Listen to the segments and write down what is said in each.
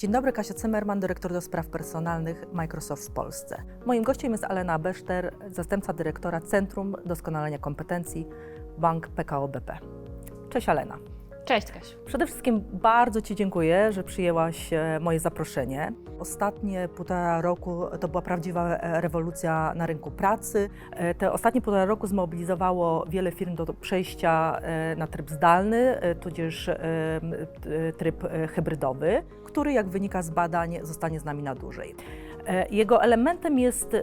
Dzień dobry, Kasia Zimmerman, dyrektor do spraw personalnych Microsoft w Polsce. Moim gościem jest Alena Beszter, zastępca dyrektora Centrum Doskonalenia Kompetencji Bank PKO BP. Cześć Alena. Cześć Kasiu. Przede wszystkim bardzo Ci dziękuję, że przyjęłaś e, moje zaproszenie. Ostatnie półtora roku to była prawdziwa e, rewolucja na rynku pracy. E, Te ostatnie półtora roku zmobilizowało wiele firm do przejścia na tryb zdalny, tudzież tryb hybrydowy, który jak wynika z badań zostanie z nami na dłużej. E, Jego elementem jest e,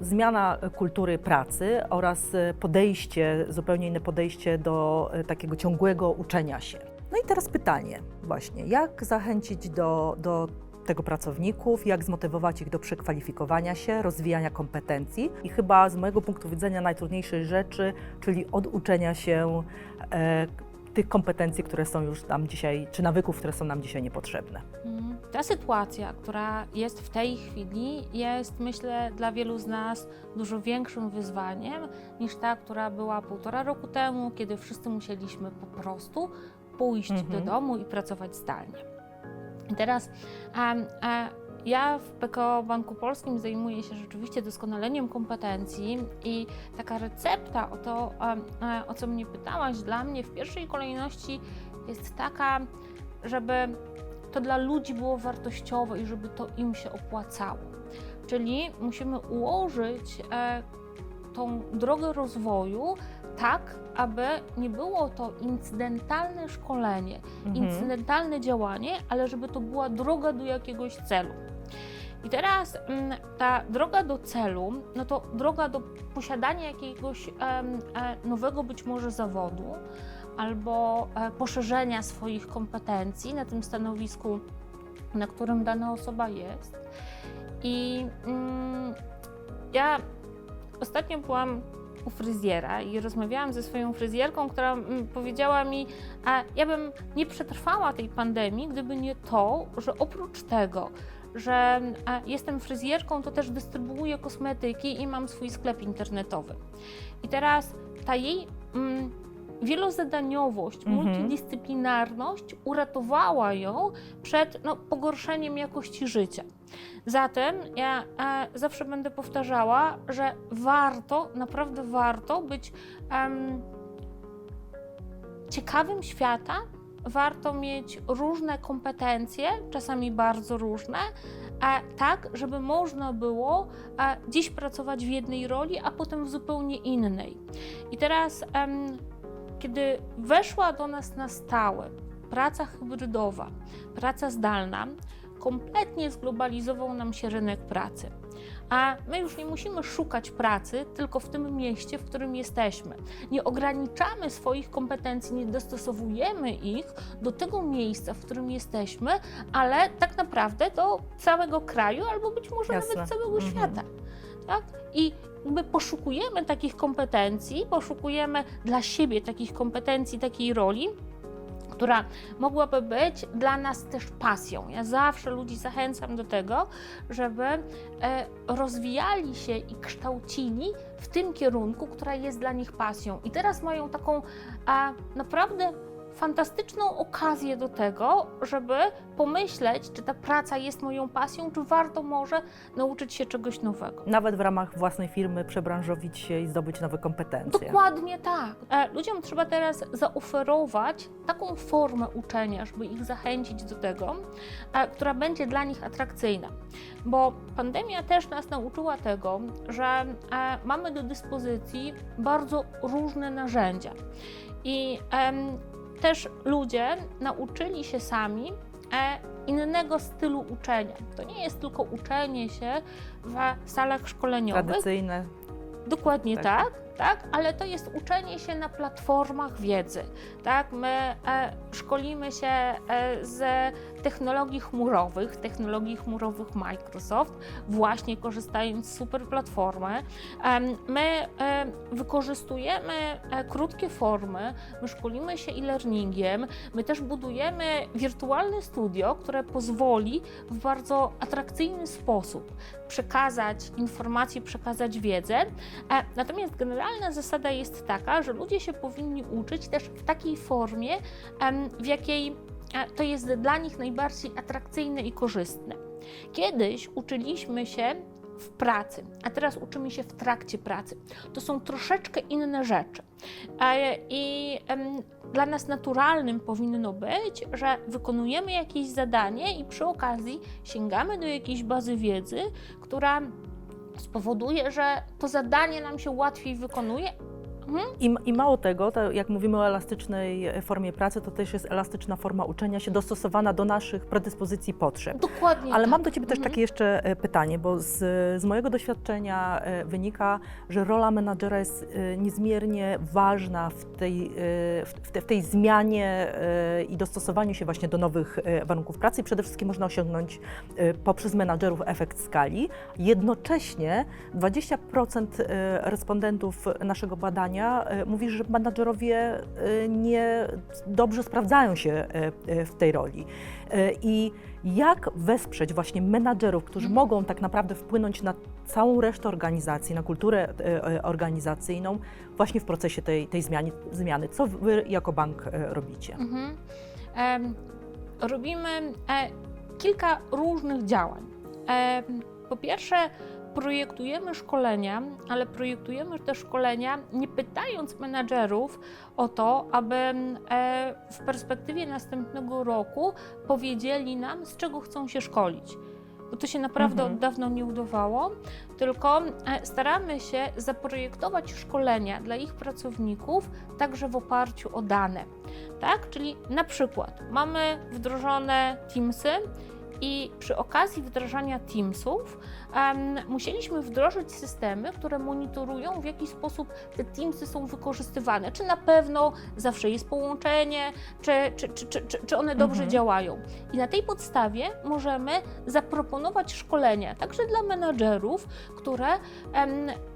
zmiana kultury pracy oraz e, podejście, zupełnie inne podejście do takiego ciągłego uczenia się. No i teraz pytanie właśnie, jak zachęcić do, do tego pracowników, jak zmotywować ich do przekwalifikowania się, rozwijania kompetencji i chyba z mojego punktu widzenia najtrudniejszej rzeczy, czyli oduczenia się e, tych kompetencji, które są już nam dzisiaj, czy nawyków, które są nam dzisiaj niepotrzebne. Mm, Ta sytuacja, która jest w tej chwili, jest myślę dla wielu z nas dużo większym wyzwaniem niż ta, która była półtora roku temu, kiedy wszyscy musieliśmy po prostu pójść Mhm. do domu i pracować zdalnie. I teraz em, e, ja w PKO Banku Polskim zajmuję się rzeczywiście doskonaleniem kompetencji i taka recepta o to, e, o co mnie pytałaś, dla mnie w pierwszej kolejności jest taka, żeby to dla ludzi było wartościowe i żeby to im się opłacało. Czyli musimy ułożyć e, tą drogę rozwoju tak, aby nie było to incydentalne szkolenie, Mhm. incydentalne działanie, ale żeby to była droga do jakiegoś celu. I teraz mm, ta droga do celu, no to droga do posiadania jakiegoś e, nowego być może zawodu albo e, poszerzenia swoich kompetencji na tym stanowisku, na którym dana osoba jest. I mm, ja ostatnio byłam u fryzjera i rozmawiałam ze swoją fryzjerką, która mm, powiedziała mi, a ja bym nie przetrwała tej pandemii, gdyby nie to, że oprócz tego, że jestem fryzjerką, to też dystrybuuję kosmetyki i mam swój sklep internetowy. I teraz ta jej mm, wielozadaniowość, Mhm. multidyscyplinarność uratowała ją przed no, pogorszeniem jakości życia. Zatem ja e, zawsze będę powtarzała, że warto, naprawdę warto być em, ciekawym świata, warto mieć różne kompetencje, czasami bardzo różne, a tak, żeby można było e, dziś pracować w jednej roli, a potem w zupełnie innej. I teraz, em, kiedy weszła do nas na stałe praca hybrydowa, praca zdalna, kompletnie zglobalizował nam się rynek pracy. A my już nie musimy szukać pracy tylko w tym mieście, w którym jesteśmy. Nie ograniczamy swoich kompetencji, nie dostosowujemy ich do tego miejsca, w którym jesteśmy, ale tak naprawdę do całego kraju albo być może Jasne. nawet całego Mhm. świata. Tak? I jakby poszukujemy takich kompetencji, poszukujemy dla siebie takich kompetencji, takiej roli, która mogłaby być dla nas też pasją. Ja zawsze ludzi zachęcam do tego, żeby e, rozwijali się i kształcili w tym kierunku, która jest dla nich pasją. I teraz mają taką a, naprawdę fantastyczną okazję do tego, żeby pomyśleć, czy ta praca jest moją pasją, czy warto może nauczyć się czegoś nowego. Nawet w ramach własnej firmy przebranżowić się i zdobyć nowe kompetencje. Dokładnie tak. E, Ludziom trzeba teraz zaoferować taką formę uczenia, żeby ich zachęcić do tego, e, która będzie dla nich atrakcyjna. Bo pandemia też nas nauczyła tego, że e, mamy do dyspozycji bardzo różne narzędzia. I też ludzie nauczyli się sami e, innego stylu uczenia. To nie jest tylko uczenie się w salach szkoleniowych, Tradycyjne. Dokładnie Tak. tak. Tak, ale to jest uczenie się na platformach wiedzy. Tak? My e, szkolimy się e, z technologii chmurowych, technologii chmurowych Microsoft, właśnie korzystając z super platformy. Em, my e, wykorzystujemy e, krótkie formy, my szkolimy się e-learningiem, my też budujemy wirtualne studio, które pozwoli w bardzo atrakcyjny sposób przekazać informacje, przekazać wiedzę. E, Natomiast generalna zasada jest taka, że ludzie się powinni uczyć też w takiej formie, w jakiej e, to jest dla nich najbardziej atrakcyjne i korzystne. Kiedyś uczyliśmy się w pracy, a teraz uczymy się w trakcie pracy. To są troszeczkę inne rzeczy. E, I dla nas naturalnym powinno być, że wykonujemy jakieś zadanie i przy okazji sięgamy do jakiejś bazy wiedzy, która spowoduje, że to zadanie nam się łatwiej wykonuje. I, I mało tego, to jak mówimy o elastycznej e, formie pracy, to też jest elastyczna forma uczenia się dostosowana do naszych predyspozycji, potrzeb. Dokładnie. Ale tak. mam do Ciebie też Mhm. takie jeszcze e, pytanie, bo z, z mojego doświadczenia e, wynika, że rola menadżera jest niezmiernie ważna w tej, w, te- w tej zmianie i dostosowaniu się właśnie do nowych warunków pracy i przede wszystkim można osiągnąć poprzez menadżerów efekt skali. Jednocześnie 20% e, respondentów naszego badania e, mówi, że menadżerowie e, nie dobrze sprawdzają się e, w tej roli. I jak wesprzeć właśnie menadżerów, którzy Mhm. mogą tak naprawdę wpłynąć na całą resztę organizacji, na kulturę organizacyjną właśnie w procesie tej, tej zmiany, zmiany? Co Wy jako bank robicie? Mhm. Robimy kilka różnych działań. Po pierwsze, projektujemy szkolenia, ale projektujemy te szkolenia nie pytając menadżerów o to, aby e, w perspektywie następnego roku powiedzieli nam, z czego chcą się szkolić. Bo to się naprawdę Mhm. od dawno nie udawało, tylko e, staramy się zaprojektować szkolenia dla ich pracowników także w oparciu o dane tak? Czyli na przykład mamy wdrożone Teamsy i przy okazji wdrażania Teamsów em, musieliśmy wdrożyć systemy, które monitorują, w jaki sposób te Teamsy są wykorzystywane. Czy na pewno zawsze jest połączenie, czy, czy, czy, czy, czy, czy one dobrze Mhm. działają. I na tej podstawie możemy zaproponować szkolenia także dla menadżerów, które w-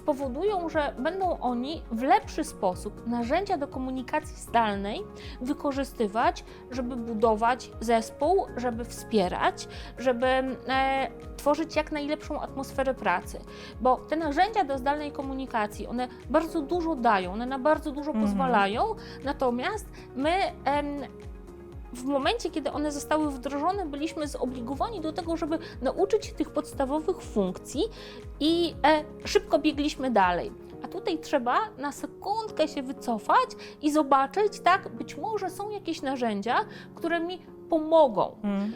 spowodują, że będą oni w lepszy sposób narzędzia do komunikacji zdalnej wykorzystywać, żeby budować zespół, żeby wspierać, żeby e, tworzyć jak najlepszą atmosferę pracy. Bo te narzędzia do zdalnej komunikacji, one bardzo dużo dają, one na bardzo dużo Mhm. pozwalają, natomiast my em, w momencie, kiedy one zostały wdrożone, byliśmy zobligowani do tego, żeby nauczyć się tych podstawowych funkcji i e, szybko biegliśmy dalej. A tutaj trzeba na sekundkę się wycofać i zobaczyć, tak, być może są jakieś narzędzia, które mi pomogą. Mm.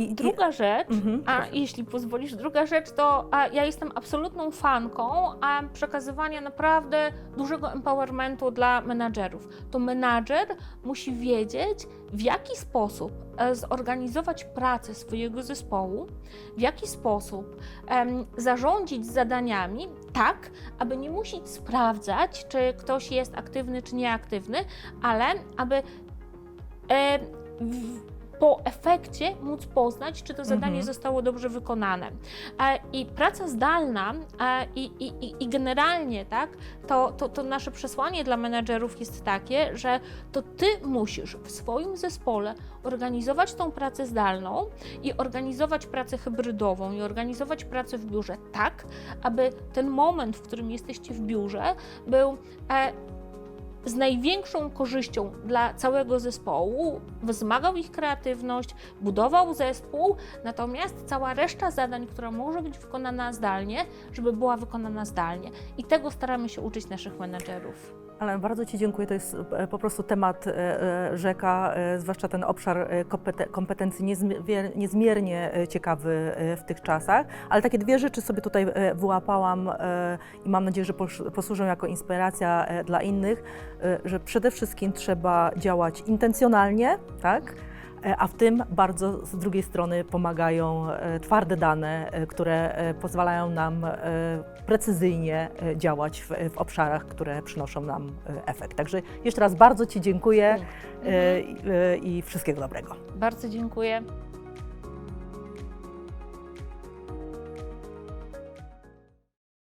I, Druga rzecz, mhm, a proszę. jeśli pozwolisz, druga rzecz to a, ja jestem absolutną fanką a, przekazywania naprawdę dużego empowermentu dla menadżerów. To menadżer musi wiedzieć, w jaki sposób e, zorganizować pracę swojego zespołu, w jaki sposób em, zarządzić zadaniami tak, aby nie musieć sprawdzać, czy ktoś jest aktywny, czy nieaktywny, ale aby e, w, po efekcie móc poznać, czy to zadanie Mhm. zostało dobrze wykonane. E, I praca zdalna e, i, i, i- generalnie tak, to, to, to nasze przesłanie dla menedżerów jest takie, że to ty musisz w swoim zespole organizować tą pracę zdalną i organizować pracę hybrydową i organizować pracę w biurze tak, aby ten moment, w którym jesteście w biurze, był e, z największą korzyścią dla całego zespołu, wzmagał ich kreatywność, budował zespół, natomiast cała reszta zadań, która może być wykonana zdalnie, żeby była wykonana zdalnie. I tego staramy się uczyć naszych menedżerów. Ale bardzo Ci dziękuję. To jest e, po prostu temat e, e, rzeka, zwłaszcza ten obszar kompete- kompetencji niezmie- niezmiernie ciekawy w tych czasach. Ale takie dwie rzeczy sobie tutaj wyłapałam i mam nadzieję, że posłużą jako inspiracja dla innych, że przede wszystkim trzeba działać intencjonalnie, tak? E, A w tym bardzo z drugiej strony pomagają e, twarde dane, e, które pozwalają nam precyzyjnie działać w, w obszarach, które przynoszą nam efekt. Także jeszcze raz bardzo Ci dziękuję i- i wszystkiego dobrego. Bardzo dziękuję.